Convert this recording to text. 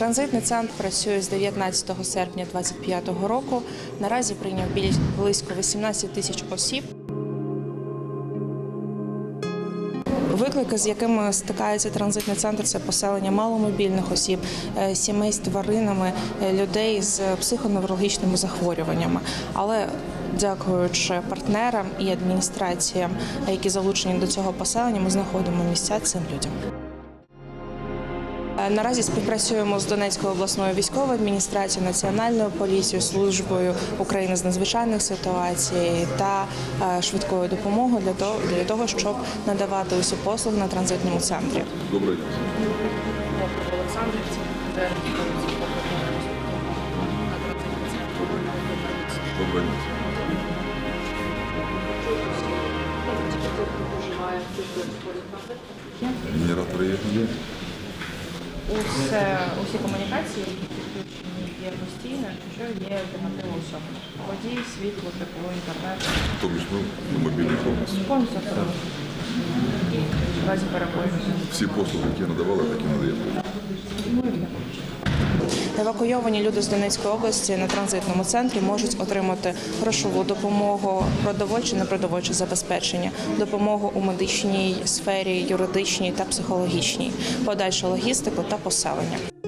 Транзитний центр працює з 19 серпня 2025 року. Наразі прийняв близько 18 тисяч осіб. Виклики, з якими стикається транзитний центр, це поселення маломобільних осіб, е, сімей з тваринами, е, людей з психоневрологічними захворюваннями. Але дякуючи партнерам і адміністраціям, які залучені до цього поселення, ми знаходимо місця цим людям. Е, Наразі співпрацюємо з Донецькою обласною військовою адміністрацією, Національною поліцією, службою України з надзвичайних ситуацій та е, швидкою допомогою для того, для того, щоб надавати усі послуги на транзитному центрі. Добрий. Добрий. Генератори є? Є. Усе, усі комунікації, які підключені є постійно, що є альтернатива усьому. Воді, світло, тепло, інтернет, Тобто ну, мобільний повністю. повністю абсолютно. В разі перебою. Всі послуги, які надавали, такі надаємо. Евакуйовані люди з Донецької області на транзитному центрі можуть отримати грошову допомогу, продовольче, непродовольче забезпечення, допомогу у медичній сфері, юридичній та психологічній, подальшу логістику та поселення.